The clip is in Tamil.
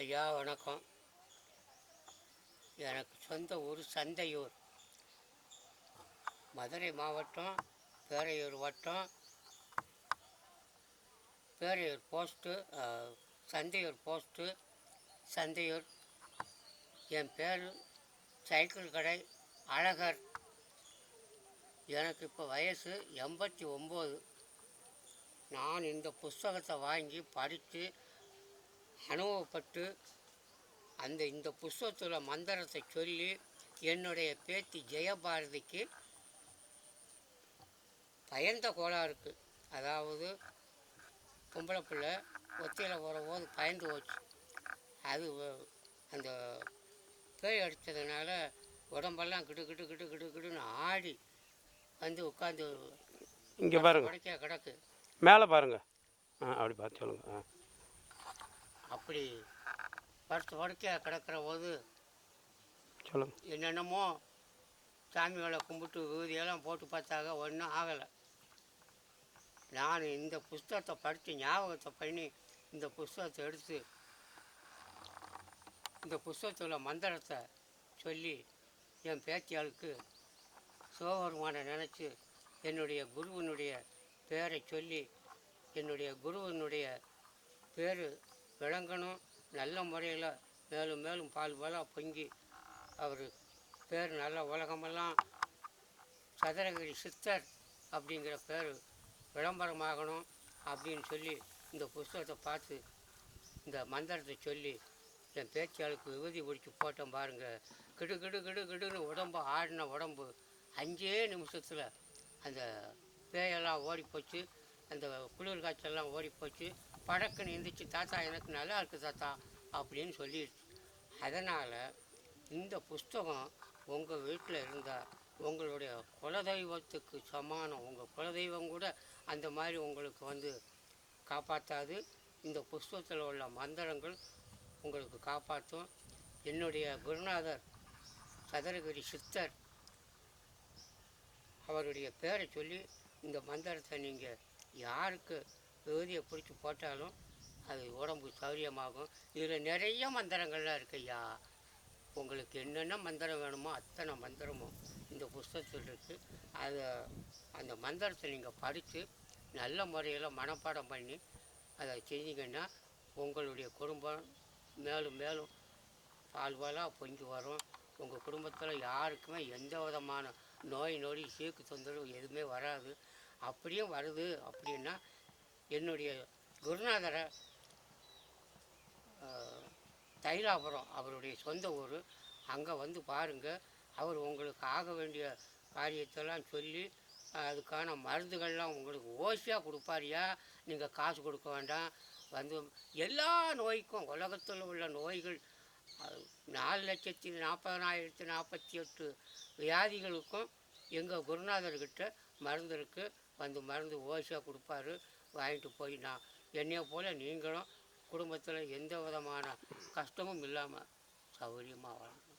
ஐயா வணக்கம். எனக்கு சொந்த ஊர் சந்தையூர். மதுரை மாவட்டம் பேரையூர் வட்டம். Peraiyur post Santhaiyur post Santhaiyur. என் பேர் சைக்கிள் கடை அழகர். எனக்கு இப்போ வயசு எண்பத்தி ஒம்பது. நான் இந்த புஸ்தகத்தை வாங்கி படித்து அனுபவப்பட்டு அந்த இந்த புஸ்தகத்தில் மந்திரத்தை சொல்லி என்னுடைய பேத்தி ஜெயபாரதிக்கு பயந்த கோளாறுக்கு அதாவது பொம்பளை பிள்ளை ஒத்தையில் போது பயந்து போச்சு. அது அந்த பேய் அடித்ததுனால உடம்பெல்லாம் கிடு கிடு கிடு கிடு கிடுன்னு ஆடி வந்து உட்காந்து இங்கே பாருங்க. கிடக்கு மேலே பாருங்க. ஆ அப்படி பார்த்து சொல்லுங்க. ஆ. அப்படி படுத்து படுக்கையா கிடக்கிற போது என்னென்னமோ சாமிகளை கும்பிட்டு விபூதியெல்லாம் போட்டு பார்த்தாங்க ஒன்றும் ஆகலை. நான் இந்த புஸ்தகத்தை படித்து ஞாபகத்தை பண்ணி இந்த புஸ்தகத்தை எடுத்து இந்த புஸ்தகத்தில் மந்திரத்தை சொல்லி என் பேத்தியாளுக்கு சிவபெருமானை நினச்சி என்னுடைய குருவினுடைய பேரை சொல்லி என்னுடைய குருவினுடைய பேர் விளங்கணும். நல்ல முறையில் மேலும் மேலும் பால் போல பொங்கி அவர் பேர் நல்ல உலகமெல்லாம் சதுரகிரி சித்தர் அப்படிங்கிற பேர் விளம்பரமாகணும் அப்படின்னு சொல்லி இந்த புஸ்தகத்தை பார்த்து இந்த மந்திரத்தை சொல்லி என் பேச்சாளுக்கு விபதி பிடிச்சி போட்டேன் பாருங்க. கிடு கிடு கிடு கிடுன்னு உடம்பு ஆடின உடம்பு. அஞ்சே நிமிஷத்தில் அந்த பேயெல்லாம் ஓடி போச்சு அந்த குளிர் காய்ச்சல்லாம் ஓடி போச்சு படக்குன்னு எந்திரிச்சு தாத்தா எனக்கு நல்லா இருக்குது தாத்தா அப்படின்னு சொல்லிடுச்சு. அதனால் இந்த புஸ்தகம் உங்கள் வீட்டில் இருந்தால் உங்களுடைய குலதெய்வத்துக்கு சமானம் உங்கள் குலதெய்வம் கூட அந்த மாதிரி உங்களுக்கு வந்து காப்பாற்றாது இந்த புஸ்தகத்தில் உள்ள மந்திரங்கள் உங்களுக்கு காப்பாற்றும் என்னுடைய குருநாதர் சதுரகிரி சித்தர் அவருடைய பேரை சொல்லி இந்த மந்திரத்தை நீங்கள் யாருக்கு விபூதியை பிடிச்சி போட்டாலும் அது உடம்பு சௌரியமாகும். இதில் நிறைய மந்திரங்கள்லாம் இருக்குய்யா உங்களுக்கு என்னென்ன மந்திரம் வேணுமோ அத்தனை மந்திரமும் இந்த புஸ்தகத்தில் இருக்குது அதை அந்த மந்திரத்தை நீங்கள் படித்து நல்ல முறையில் மனப்பாடம் பண்ணி அதை செஞ்சீங்கன்னா உங்களுடைய குடும்பம் மேலும் மேலும் பால்வாலாக பொங்கி வரும். உங்கள் குடும்பத்தில் யாருக்குமே எந்த விதமான நோய் நொடி சீக்கு தொந்தரவு எதுவுமே வராது. அப்படியும் வருது அப்படின்னா என்னுடைய குருநாதரை தைலாபுரம் அவருடைய சொந்த ஊர். அங்கே வந்து பாருங்கள் அவர் உங்களுக்கு ஆக வேண்டிய காரியத்தெல்லாம் சொல்லி அதுக்கான மருந்துகள்லாம் உங்களுக்கு ஓசியாக கொடுப்பாரியா? நீங்கள் காசு கொடுக்க வேண்டாம். வந்து எல்லா நோய்க்கும் உலகத்தில் உள்ள நோய்கள் நாலு லட்சத்தி நாற்பதனாயிரத்தி நாற்பத்தி எட்டு வியாதிகளுக்கும் எங்கள் குருநாதர்கிட்ட மருந்து இருக்குது வந்து மருந்து ஓசியாக கொடுப்பாரு. வாங்கிட்டு போய் நான் என்னைய போல் நீங்களும் குடும்பத்தில் எந்த விதமான கஷ்டமும் இல்லாமல் சௌகரியமாக வாழணும்.